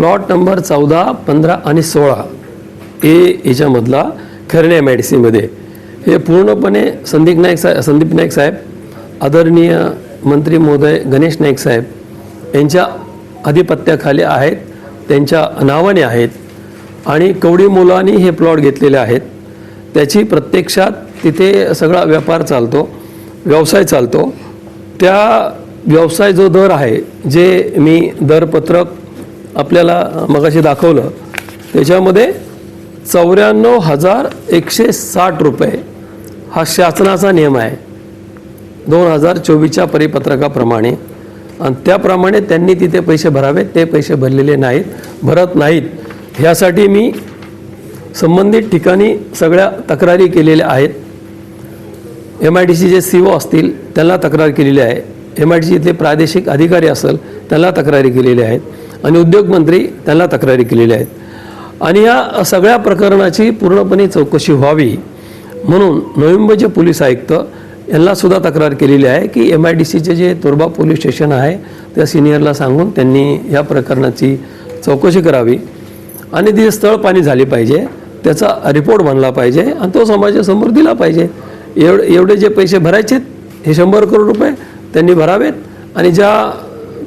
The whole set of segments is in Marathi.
प्लॉट नंबर चौदा पंधरा आणि सोळा ए याच्यामधला खरणे एम आय डी सीमध्ये हे पूर्णपणे संदीप नाईक साहेब संदीप नाईक साहेब आदरणीय मंत्री महोदय गणेश नाईक साहेब यांच्या आधिपत्याखाली आहेत त्यांच्या नावाने आहेत आणि कवडी मुलांनी हे प्लॉट घेतलेले आहेत. त्याची प्रत्यक्षात तिथे सगळा व्यापार चालतो व्यवसाय चालतो. त्या व्यवसाय जो दर आहे जे मी दरपत्रक आपल्याला मगाशी दाखवलं. त्याच्यामध्ये चौऱ्याण्णव हजार एकशे साठ रुपये हा शासनाचा नियम आहे. दोन हजार चोवीसच्या परिपत्रकाप्रमाणे. आणि त्याप्रमाणे त्यांनी तिथे पैसे भरावेत ते पैसे भरलेले नाहीत भरत नाहीत. ह्यासाठी मी संबंधित ठिकाणी सगळ्या तक्रारी केलेल्या आहेत. एम आय डी सी जे सी ओ असतील त्यांना तक्रार केलेली आहे. एम आय डी सीतले प्रादेशिक अधिकारी असेल त्यांना तक्रारी केलेल्या आहेत. आणि उद्योगमंत्री त्यांना तक्रारी केलेल्या आहेत. आणि या सगळ्या प्रकरणाची पूर्णपणे चौकशी व्हावी म्हणून नोव्हेंबरचे पोलीस आयुक्त यांनासुद्धा तक्रार केलेली आहे की एम आय डी सीचे जे तुर्बा पोलीस स्टेशन आहे त्या सिनियरला सांगून त्यांनी या प्रकरणाची चौकशी करावी. आणि ती स्थळ पाणी झाली पाहिजे त्याचा रिपोर्ट बनला पाहिजे आणि तो समाजासमोर दिला पाहिजे. एवढे एवढे जे पैसे भरायचेत हे शंभर करोड रुपये त्यांनी भरावेत. आणि ज्या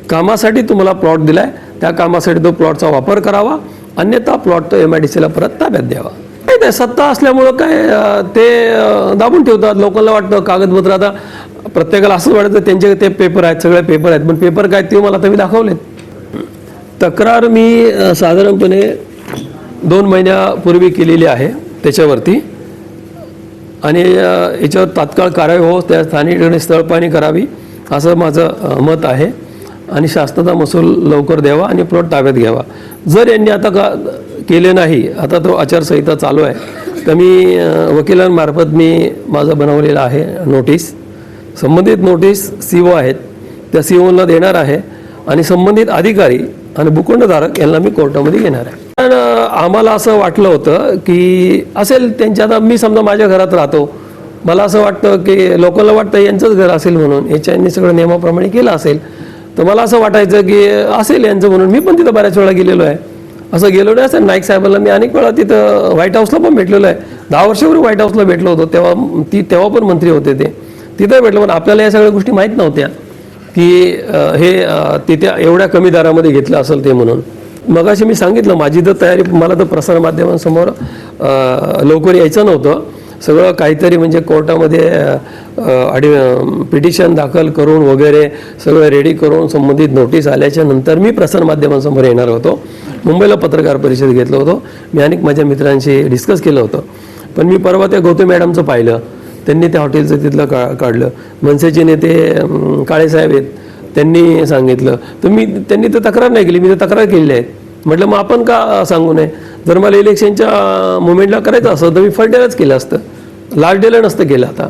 कामासाठी तुम्हाला प्लॉट दिला आहे त्या कामासाठी तो प्लॉटचा वापर करावा. अन्यथा प्लॉट तो एम आय डी सीला परत ताब्यात द्यावा. नाही ते सत्ता असल्यामुळं काय ते दाबून ठेवतात. लोकांना वाटतं कागदपत्र. आता प्रत्येकाला असं वाटतं त्यांचे ते पेपर आहेत सगळे पेपर आहेत. पण पेपर काय ते मला तुम्ही दाखवलेत. तक्रार मी साधारणपणे दोन महिन्यापूर्वी केलेली आहे त्याच्यावरती. आणि याच्यावर तात्काळ कारवाई हो त्या स्थानिक ठिकाणी स्थळपाणी करावी असं माझं मत आहे. आणि शासनाचा महसूल लवकर द्यावा आणि प्लॉट ताब्यात घ्यावा. जर यांनी आता का केले नाही आता तो आचारसंहिता चालू आहे तर मी वकिलांमार्फत मी माझं बनवलेलं आहे नोटीस. संबंधित नोटीस सी ओ आहेत त्या सी ओला देणार आहे आणि संबंधित अधिकारी आणि भूखंडधारक यांना मी कोर्टामध्ये घेणार आहे. पण आम्हाला असं वाटलं होतं की असेल त्यांच्या आता मी समजा माझ्या घरात राहतो मला असं वाटतं की लोकांना वाटतं यांचंच घर असेल म्हणून याच्यांनी सगळं नियमाप्रमाणे केलं असेल तर मला असं वाटायचं की असेल यांचं म्हणून. मी पण तिथं बऱ्याच वेळा गेलेलो आहे. असं गेलो नाही असेल नाईक साहेबांना मी अनेक वेळा तिथं व्हाईट हाऊसला पण भेटलेलो आहे. दहा वर्षापूर्वी व्हाईट हाऊसला भेटलो होतो तेव्हा ती तेव्हा पण मंत्री होते ते. तिथं भेटलो पण आपल्याला या सगळ्या गोष्टी माहीत नव्हत्या की हे तिथे एवढ्या कमी दरामध्ये घेतलं असेल ते म्हणून. मगाशी मी सांगितलं माझी तर तयारी मला तर प्रसारमाध्यमांसमोर लवकर यायचं नव्हतं सगळं काहीतरी म्हणजे कोर्टामध्ये अडी पिटिशन दाखल करून वगैरे सगळं रेडी करून संबंधित नोटीस आल्याच्यानंतर मी प्रसारमाध्यमांसमोर येणार होतो. मुंबईला पत्रकार परिषद घेतलं होतो. मी अनेक माझ्या मित्रांशी डिस्कस केलं होतं. पण मी परवा त्या गौतम मॅडमचं पाहिलं. त्यांनी त्या हॉटेलचं तिथलं का काढलं. मनसेचे नेते काळेसाहेब आहेत. त्यांनी सांगितलं. तर मी त्यांनी तर तक्रार नाही केली. मी तर तक्रार केलेली आहे. म्हटलं मग आपण का सांगू नये? जर मला इलेक्शनच्या मुवमेंटला करायचं असं तर मी फर्स्ट डेलाच केलं असतं. लास्ट डेला नसतं केलं आता.